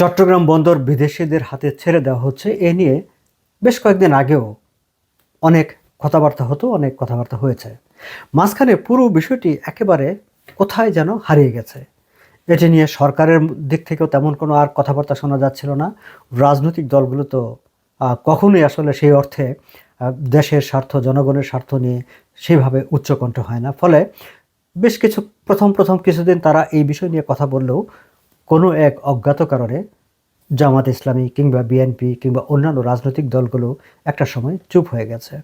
চট্টগ্রাম বন্দর বিদেশিদের হাতে ছেড়ে দেওয়া হচ্ছে। এ নিয়ে বেশ কয়েকদিন আগেও অনেক কথাবার্তা হতো, অনেক কথাবার্তা হয়েছে। মাঝখানে পুরো বিষয়টি একেবারে কোথায় যেন হারিয়ে গেছে। এটি নিয়ে সরকারের দিক থেকেও তেমন কোনো আর কথাবার্তা শোনা যাচ্ছিল না। রাজনৈতিক দলগুলো তো কখনোই আসলে সেই অর্থে দেশের স্বার্থ, জনগণের স্বার্থ নিয়ে সেইভাবে উচ্চকণ্ঠ হয় না। ফলে বেশ কিছু, প্রথম প্রথম কিছুদিন তারা এই বিষয় নিয়ে কথা বললেও কোনো এক অজ্ঞাত কারণে জামাত ইসলামী কিংবা বিএনপি কিংবা অন্যান্য রাজনৈতিক দলগুলো একটা সময় চুপ হয়ে গেছে।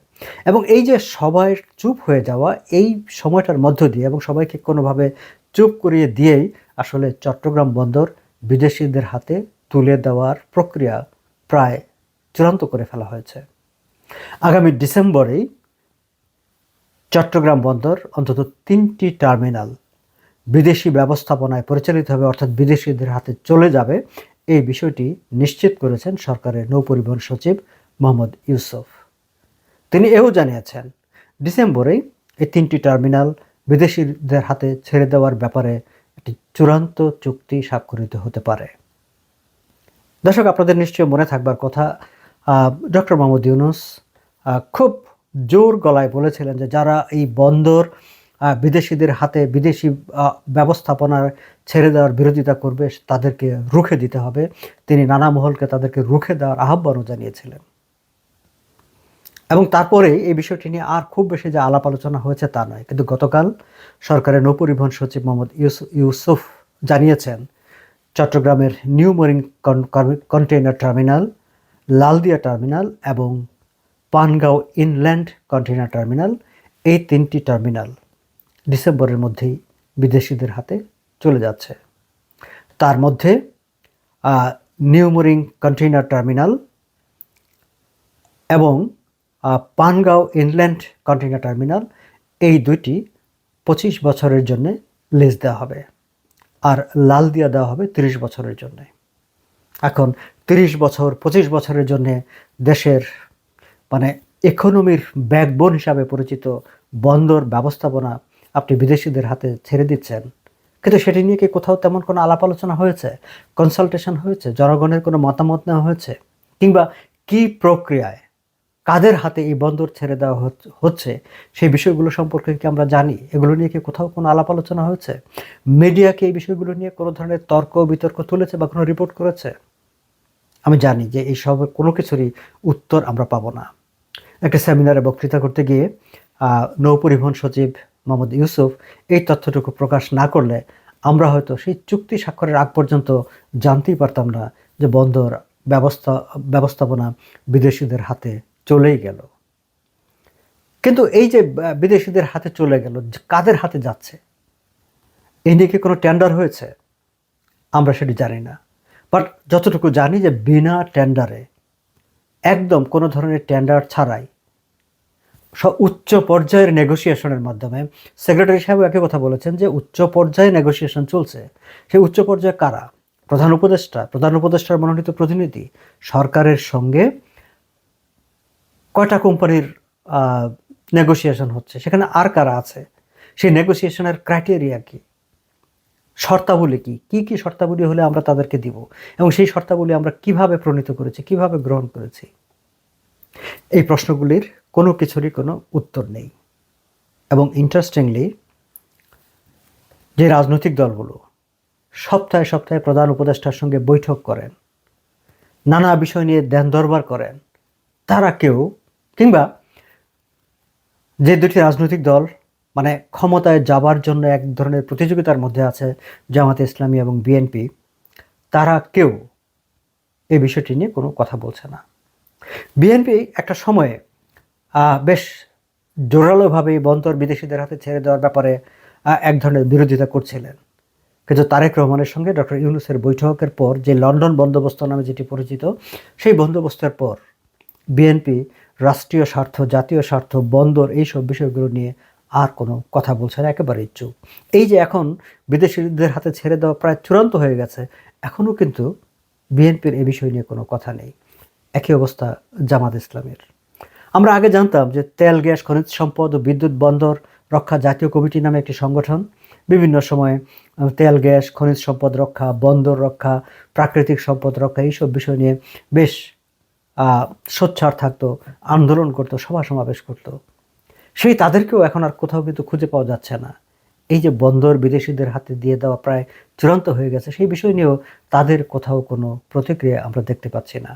এবং এই যে সবাই চুপ হয়ে যাওয়া, এই সময়টার মধ্য দিয়ে এবং সবাইকে কোনোভাবে চুপ করিয়ে দিয়েই আসলে চট্টগ্রাম বন্দর বিদেশিদের হাতে তুলে দেওয়ার প্রক্রিয়া প্রায় চূড়ান্ত করে ফেলা হয়েছে। আগামী ডিসেম্বরেই চট্টগ্রাম বন্দর অন্তত তিনটি টার্মিনাল বিদেশি ব্যবস্থাপনায় পরিচালিত হবে, অর্থাৎ বিদেশিদের হাতে চলে যাবে, এই বিষয়টি নিশ্চিত করেছেন সরকারের নৌপরিবহন সচিব মোহাম্মদ ইউসুফ। তিনি এও জানিয়েছেন ডিসেম্বরেই এই তিনটি টার্মিনাল বিদেশিদের হাতে ছেড়ে দেওয়ার ব্যাপারে একটি চূড়ান্ত চুক্তি স্বাক্ষরিত হতে পারে। দর্শক, আপনাদের নিশ্চয়ই মনে থাকবার কথা ডক্টর মোহাম্মদ ইউনুস খুব জোর গলায় বলেছিলেন যে যারা এই বন্দর বিদেশিদের হাতে বিদেশি ব্যবস্থাপনার ছেড়ে দেওয়ার বিরোধিতা করবে, তাদেরকে রুখে দিতে হবে। তিনি নানা মহলকে তাদেরকে রুখে দেওয়ার আহ্বানও জানিয়েছিলেন। এবং তারপরে এই বিষয়টি নিয়ে আর খুব বেশি যে আলাপ আলোচনা হয়েছে তা নয়। কিন্তু গতকাল সরকারের নৌপরিবহন সচিব মোহাম্মদ ইউসুফ জানিয়েছেন, চট্টগ্রামের new mooring container terminal, Laldia terminal এবং পানগাঁও ইনল্যান্ড কন্টেইনার টার্মিনাল, এই তিনটি টার্মিনাল ডিসেম্বরের মধ্যেই বিদেশিদের হাতে চলে যাচ্ছে। তার মধ্যে আহ, নিউ মরিং কন্টেইনার টার্মিনাল এবং পানগাঁও ইনল্যান্ড কন্টেইনার টার্মিনাল এই দুইটি পঁচিশ বছরের জন্য লিজ দেওয়া হবে আর লাল দিয়া দেওয়া হবে তিরিশ বছরের জন্য। এখন তিরিশ বছর পঁচিশ বছরের জন্য দেশের মানে ইকোনমির ব্যাকবোন হিসাবে পরিচিত বন্দর ব্যবস্থাপনা আপনি বিদেশিদের হাতে ছেড়ে দিচ্ছেন। কিন্তু সেটি নিয়ে কি কোথাও তেমন কোনো আলাপ আলোচনা হয়েছে? কনসালটেশন হয়েছে? জনগণের কোনো মতামত নেওয়া হয়েছে? কিংবা কি প্রক্রিয়ায় কাদের হাতে এই বন্দর ছেড়ে দেওয়া হচ- হচ্ছে? সেই বিষয়গুলো সম্পর্কে কি আমরা জানি? এগুলো নিয়ে কি কোথাও কোনো আলাপ আলোচনা হয়েছে? মিডিয়াকে এই বিষয়গুলো নিয়ে কোনো ধরনের তর্ক, বিতর্ক তুলেছে বা কোনো রিপোর্ট করেছে? আমি জানি যে এই সব কোনো কিছুরই উত্তর আমরা পাবো না। একটা সেমিনারে বক্তৃতা করতে গিয়ে নৌপরিবহন সচিব মোহাম্মদ ইউসুফ, এই তথ্যটুকু প্রকাশ না করলে আমরা হয়তো সেই চুক্তি স্বাক্ষরের আগ পর্যন্ত জানতেই পারতাম না যে বন্দর ব্যবস্থা, ব্যবস্থাপনা বিদেশিদের হাতে চলেই গেল। কিন্তু এই যে বিদেশিদের হাতে চলে গেল, কাদের হাতে যাচ্ছে? এই নিয়ে কি কোনো টেন্ডার হয়েছে? আমরা সেটি জানি না। বাট যতটুকু জানি যে বিনা টেন্ডারে একদম কোনো ধরনের টেন্ডার ছাড়াই উচ্চ পর্যায়ের নেগোসিয়েশনের মাধ্যমে সেক্রেটারি সাহেব একই কথা বলেছেন যে উচ্চ পর্যায়ে নেগোসিয়েশন চলছে। সেই উচ্চ পর্যায়ে কারা? প্রধান উপদেষ্টা, প্রধান উপদেষ্টার মনোনীত প্রতিনিধি, সরকারের সঙ্গে কয়টা কোম্পানির নেগোসিয়েশন হচ্ছে? সেখানে আর কারা আছে? সেই নেগোসিয়েশনের ক্রাইটেরিয়া কি? শর্তাবলী কি? কি কি শর্তাবলী হলে আমরা তাদেরকে দিব? এবং সেই শর্তাবলী আমরা কীভাবে প্রণীত করেছি, কীভাবে গ্রহণ করেছি? এই প্রশ্নগুলির কোনো কিছুরই কোনো উত্তর নেই। এবং ইন্টারেস্টিংলি যে রাজনৈতিক দলগুলো সপ্তাহে সপ্তাহে প্রধান উপদেষ্টার সঙ্গে বৈঠক করেন, নানা বিষয় নিয়ে ধ্যান দরবার করেন, তারা কেউ কিংবা যে দুটি রাজনৈতিক দল মানে ক্ষমতায় যাবার জন্য এক ধরনের প্রতিযোগিতার মধ্যে আছে জামাতে ইসলামী এবং বিএনপি তারা কেউ এই বিষয়টি নিয়ে কোনো কথা বলছে না। বিএনপি একটা সময়ে বেশ জোরালোভাবে বন্দর বিদেশিদের হাতে ছেড়ে দেওয়ার ব্যাপারে এক ধরনের বিরোধিতা করছিলেন। কিন্তু তারেক রহমানের সঙ্গে ডক্টর ইউনুসের বৈঠকের পর যে লন্ডন বন্দোবস্ত নামে যেটি পরিচিত, সেই বন্দোবস্তের পর বিএনপি, রাষ্ট্রীয় স্বার্থ, জাতীয় স্বার্থ, বন্দর, এইসব বিষয়গুলো নিয়ে আর কোনো কথা বলছে না, একেবারেই চুপ। এই যে এখন বিদেশিদের হাতে ছেড়ে দেওয়া প্রায় চূড়ান্ত হয়ে গেছে, এখনও কিন্তু বিএনপির এ বিষয় নিয়ে কোনো কথা নেই। একই অবস্থা জামাত ইসলামের। আমরা আগে জানতাম যে তেল গ্যাস খনিজ সম্পদ ও বিদ্যুৎ বন্দর রক্ষা জাতীয় কমিটি নামে একটি সংগঠন। বিভিন্ন সময়ে তেল গ্যাস খনিজ সম্পদ রক্ষা বন্দর রক্ষা প্রাকৃতিক সম্পদ রক্ষা এইসব বিষয় নিয়ে বেশ আহ, সোচ্চার থাকতো আন্দোলন করতো সভা সমাবেশ করতো। সেই তাদেরকেও এখন আর কোথাও কিন্তু খুঁজে পাওয়া যাচ্ছে না। এই যে বন্দর বিদেশিদের হাতে দিয়ে দেওয়া প্রায় চূড়ান্ত হয়ে গেছে সেই বিষয় নিয়েও তাদের কোথাও কোনো প্রতিক্রিয়া আমরা দেখতে পাচ্ছি না।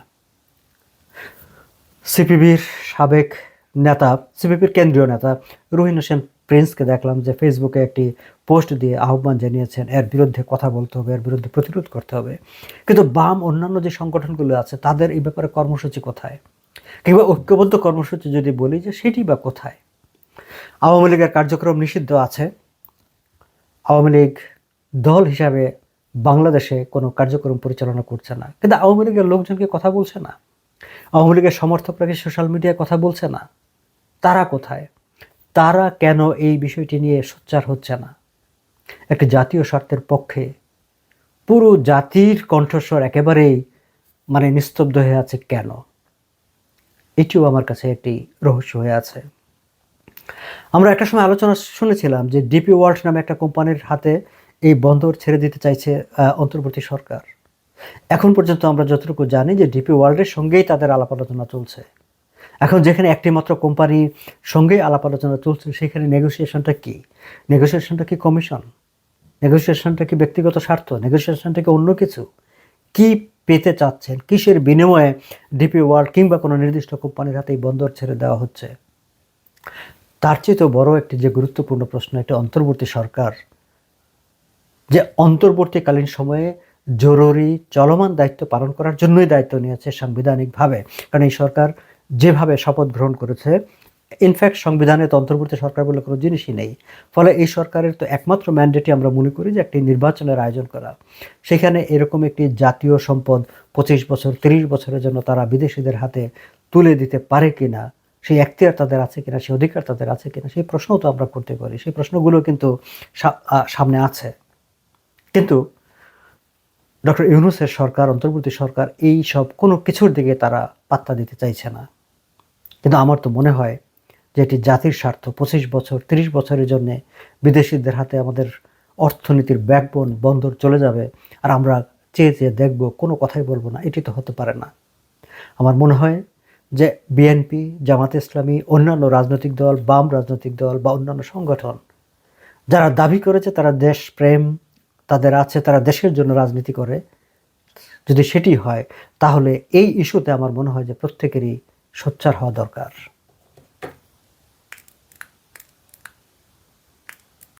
সিপিবির সাবেক নেতা, সিপিবির কেন্দ্রীয় নেতা রুহিন হোসেন প্রিন্সকে দেখলাম যে ফেসবুকে একটি পোস্ট দিয়ে আহ্বান জানিয়েছেন, এর বিরুদ্ধে কথা বলতে হবে, এর বিরুদ্ধে প্রতিরোধ করতে হবে। কিন্তু বাম অন্যান্য যে সংগঠনগুলো আছে, তাদের এই ব্যাপারে কর্মসূচি কোথায়? কিংবা ঐক্যবদ্ধ কর্মসূচি যদি বলি যে সেটি বা কোথায়? আওয়ামী লীগের কার্যক্রম নিষিদ্ধ আছে। আওয়ামী লীগ দল হিসাবে বাংলাদেশে কোনো কার্যক্রম পরিচালনা করছে না। কিন্তু আওয়ামী লীগের লোকজনকে কথা বলছে না। আওয়ামী লীগের সমর্থকরা কি সোশ্যাল মিডিয়ায় কথা বলছে না? তারা কোথায়? তারা কেন এই বিষয়টি নিয়ে সোচ্চার হচ্ছে না? একটি জাতীয় স্বার্থের পক্ষে পুরো জাতির কণ্ঠস্বর একেবারেই মানে নিস্তব্ধ হয়ে আছে কেন? এটিও আমার কাছে একটি রহস্য হয়ে আছে। আমরা একটা সময় আলোচনা শুনেছিলাম যে ডিপি ওয়ার্ল্ড নামে একটা কোম্পানির হাতে এই বন্দর ছেড়ে দিতে চাইছে অন্তর্বর্তী সরকার। এখন পর্যন্ত আমরা যতটুকু জানি যে ডিপি ওয়ার্ল্ডের সঙ্গেই তাদের আলাপ আলোচনা চলছে। এখন যেখানে একটি মাত্র কোম্পানি সঙ্গেই আলাপ আলোচনা চলছে, সেখানে নেগোসিয়েশনটা কি? নেগোসিয়েশনটা কি কমিশন নেগোসিয়েশনটা কি ব্যক্তিগত স্বার্থ? নেগোসিয়েশনটা কি অন্য কিছু? কি পেতে চাচ্ছেন? কিসের বিনিময়ে ডিপি ওয়ার্ল্ড কিংবা কোনো নির্দিষ্ট কোম্পানির হাতে এই বন্দর ছেড়ে দেওয়া হচ্ছে? তার চেয়ে তো বড় একটি যে গুরুত্বপূর্ণ প্রশ্ন, একটা অন্তর্বর্তী সরকার। যে অন্তর্বর্তীকালীন সময়ে জরুরি, চলমান দায়িত্ব পালন করার জন্যই দায়িত্ব নিয়েছে সাংবিধানিকভাবে। কারণ এই সরকার যেভাবে শপথ গ্রহণ করেছে ইনফ্যাক্ট সংবিধানে তো অন্তর্বর্তী সরকার বলে কোনো জিনিসই নেই। ফলে এই সরকারের তো একমাত্র ম্যান্ডেটই আমরা মনে করি যে একটি নির্বাচনের আয়োজন করা। সেখানে এরকম একটি জাতীয় সম্পদ পঁচিশ বছর, তিরিশ বছরের জন্য তারা বিদেশিদের হাতে তুলে দিতে পারে কিনা, সেই এখতিয়ার তাদের আছে কিনা, সেই অধিকার তাদের আছে কিনা, সেই প্রশ্নও তো আমরা করতে পারি। সেই প্রশ্নগুলো কিন্তু সামনে আছে। কিন্তু ডক্টর ইউনুসের সরকার, অন্তর্বর্তী সরকার এই সব কোনো কিছুর দিকে তারা পাত্তা দিতে চাইছে না। কিন্তু আমার তো মনে হয় যে এটি জাতির স্বার্থ। পঁচিশ বছর, তিরিশ বছরের জন্যে বিদেশিদের হাতে আমাদের অর্থনীতির ব্যাকবোন বন্দর চলে যাবে আর আমরা চেয়ে চেয়ে দেখব, কোনো কথাই বলব না। এটি তো হতে পারে না। আমার মনে হয় যে বিএনপি, জামাত ইসলামী, অন্যান্য রাজনৈতিক দল, বাম রাজনৈতিক দল বা অন্যান্য সংগঠন, যারা দাবি করেছে তারা দেশপ্রেম তাদের আছে, তারা দেশের জন্য রাজনীতি করে। যদি সেটি হয়, তাহলে এই ইস্যুতে আমার মনে হয় যে প্রত্যেকেরই সোচ্চার হওয়া দরকার।